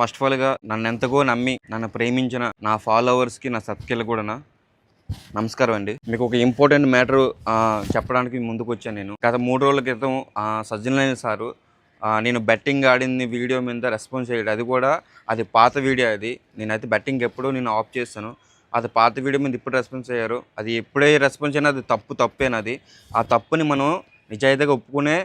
First of ఆల్గా నన్ను ఎంతగో నమ్మి నన్ను ప్రేమించిన నా ఫాలోవర్స్కి నా సబ్స్క్రైబ్ కూడా నమస్కారం అండి. మీకు ఒక ఇంపార్టెంట్ మ్యాటర్ చెప్పడానికి ముందుకు వచ్చాను నేను. గత మూడు రోజుల క్రితం ఆ, సారు నేను బెట్టింగ్ ఆడింది వీడియో మీద రెస్పాన్స్ చేయడం అది కూడా అది పాత వీడియో అది. నేనైతే బెట్టింగ్ ఎప్పుడూ నేను ఆఫ్ చేస్తాను అది పాత వీడియో మీద ఇప్పుడు రెస్పాన్స్ అయ్యారు. అది ఎప్పుడే రెస్పాన్స్ అయినా అది తప్పు తప్పేనది ఆ తప్పుని మనం నిజాయితీగా ఒప్పుకునే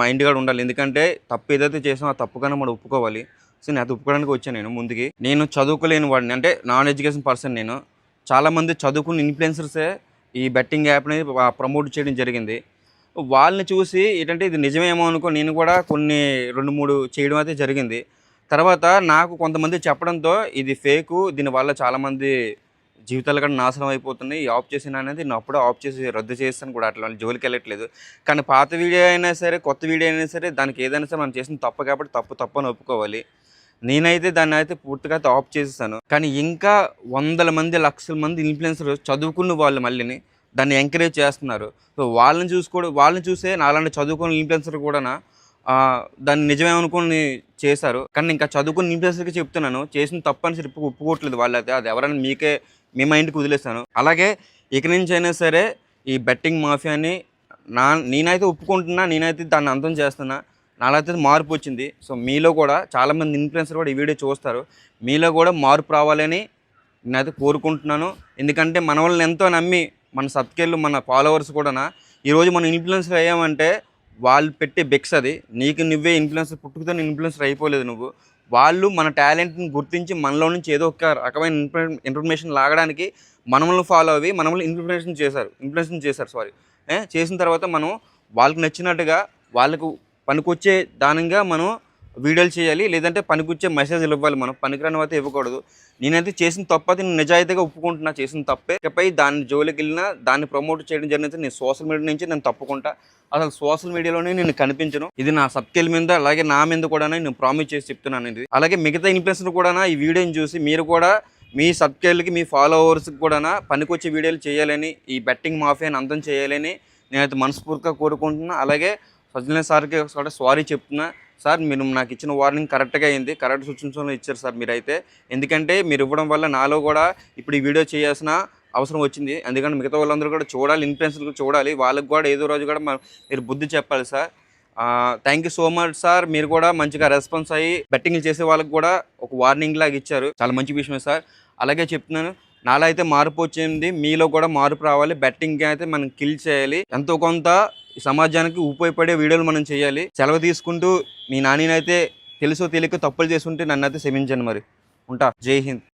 మైండ్ ఉండాలి. ఎందుకంటే తప్పు ఏదైతే చేసామో ఆ తప్పు కన్నా మనం ఒప్పుకోవాలి. సో నేను అది ఒప్పుకోవడానికి వచ్చాను నేను ముందుకి. నేను చదువుకోలేని వాడిని. అంటే నాన్ ఎడ్యుకేషన్ పర్సన్ నేను. చాలామంది చదువుకున్న ఇన్ఫ్లుయెన్సర్సే ఈ బెట్టింగ్ యాప్ని ప్రమోట్ చేయడం జరిగింది. వాళ్ళని చూసి ఏంటంటే ఇది నిజమేమో అనుకో నేను కూడా కొన్ని రెండు మూడు చేయడం అయితే జరిగింది. తర్వాత నాకు కొంతమంది చెప్పడంతో ఇది ఫేకు దీనివల్ల చాలామంది జీవితాలు కూడా నాశనం అయిపోతున్నాయి. ఆఫ్ చేసిన అనేది నేను అప్పుడే ఆఫ్ చేసి రద్దు చేస్తాను కూడా. అట్లా జోలికి వెళ్ళట్లేదు. కానీ పాత వీడియో అయినా సరే కొత్త వీడియో అయినా సరే దానికి ఏదైనా సరే మనం చేసిన తప్పు కాబట్టి తప్పు తప్పు అని ఒప్పుకోవాలి. నేనైతే దాన్ని అయితే పూర్తిగా అయితే ఆఫ్ చేసేసాను. కానీ ఇంకా వందల మంది లక్షల మంది ఇన్ఫ్లుయెన్సర్ చదువుకున్న వాళ్ళు మళ్ళీని దాన్ని ఎంకరేజ్ చేస్తున్నారు. సో వాళ్ళని చూసుకోవడం వాళ్ళని చూసే నాలాంటి చదువుకున్న ఇన్ఫ్లుయెన్సర్ కూడా దాన్ని నిజమేమనుకుని చేశారు. కానీ ఇంకా చదువుకున్న ఇన్ఫ్లుయెన్సర్కి చెప్తున్నాను చేసిన తప్పనిసరి అని ఒప్పుకోవట్లేదు వాళ్ళైతే. అది ఎవరైనా మీకే మీ మైండ్కి వదిలేస్తాను అలాగే ఇక నుంచి అయినా సరే ఈ బెట్టింగ్ మాఫియాని నా నేనైతే ఒప్పుకుంటున్నా నేనైతే దాన్ని అంతం చేస్తున్నా. నాలో మార్పు వచ్చింది. సో మీలో కూడా చాలామంది ఇన్ఫ్లుయెన్సర్ కూడా ఈ వీడియో చూస్తారు. మీలో కూడా మార్పు రావాలని నేనైతే కోరుకుంటున్నాను. ఎందుకంటే మన వాళ్ళని ఎంతో నమ్మి మన సబ్స్క్రైబర్లు మన ఫాలోవర్స్ కూడా ఈరోజు మనం ఇన్ఫ్లుయెన్సర్ అయ్యామంటే వాళ్ళు పెట్టే బెక్స్ అది. నీకు నువ్వే ఇన్ఫ్లుయెన్సర్ పుట్టుకతో ఇన్ఫ్లుయెన్సర్ అయిపోలేదు నువ్వు. వాళ్ళు మన టాలెంట్ని గుర్తించి మనలో నుంచి ఏదో ఒక రకమైన ఇన్ఫర్మే ఇన్ఫర్మేషన్ లాగడానికి మనల్ని ఫాలో అవి మనల్ని ఇన్ఫ్లుయెన్షన్ చేశారు. ఇన్ఫ్లుయెన్షన్ చేశారు సారీ. చేసిన తర్వాత మనం వాళ్ళకి నచ్చినట్టుగా వాళ్ళకు పనికొచ్చే దానంగా మనం వీడియోలు చేయాలి లేదంటే పనికొచ్చే మెసేజ్లు ఇవ్వాలి మనం. పనికిరాని అయితే ఇవ్వకూడదు. నేనైతే చేసిన తప్పు నేను నిజాయితీగా ఒప్పుకుంటున్నా చేసిన తప్పే. ఇకపై దాని జోలికి వెళ్ళినా దాన్ని ప్రమోట్ చేయడం జరిగితే నేను సోషల్ మీడియా నుంచి నేను తప్పుకుంటా. అసలు సోషల్ మీడియాలోనే నేను కనిపించను. ఇది నా సబ్కెల్ మీద అలాగే నా మీద కూడా నేను ప్రామిస్ చేసి చెప్తున్నాను ఇది అలాగే మిగతా ఇన్ఫ్లుయెన్సర్ కూడా ఈ వీడియోని చూసి మీరు కూడా మీ సబ్స్కేల్కి మీ ఫాలోవర్స్కి కూడా పనికొచ్చే వీడియోలు చేయాలని ఈ బెట్టింగ్ మాఫియాని అంతం చేయాలని నేనైతే మనస్ఫూర్తిగా కోరుకుంటున్నాను అలాగే సజ్జనే సార్కి ఒకసారి సారీ చెప్తున్నా. సార్ మీరు నాకు ఇచ్చిన వార్నింగ్ కరెక్ట్గా అయింది. కరెక్ట్ సూచనలు ఇచ్చారు సార్ మీరైతే. ఎందుకంటే మీరు ఇవ్వడం వల్ల నాలో కూడా ఇప్పుడు ఈ వీడియో చేయాల్సిన అవసరం వచ్చింది. ఎందుకంటే మిగతా వాళ్ళందరూ కూడా చూడాలి ఇన్ఫ్లుయెన్సర్లు చూడాలి. వాళ్ళకి కూడా ఏదో రోజు కూడా మనం మీరు బుద్ధి చెప్పాలి sir. Thank you so much sir. మీరు కూడా మంచిగా రెస్పాన్స్ అయ్యి బెట్టింగ్లు చేసే వాళ్ళకి కూడా ఒక వార్నింగ్ లాగా ఇచ్చారు. చాలా మంచి విషయమే సార్. అలాగే చెప్తున్నాను నాలో అయితే మార్పు వచ్చింది. మీలో కూడా మార్పు రావాలి. బెట్టింగ్ అయితే మనం కిల్ చేయాలి. ఎంతో కొంత సమాజానికి ఉపయోగపడే వీడియోలు మనం చేయాలి. సెలవు తీసుకుంటూ మీ నానినైతే తెలుసో తెలియక తప్పులు చేస్తుంటే నన్ను అయితే క్షమించండి మరి. ఉంటా. జై హింద్.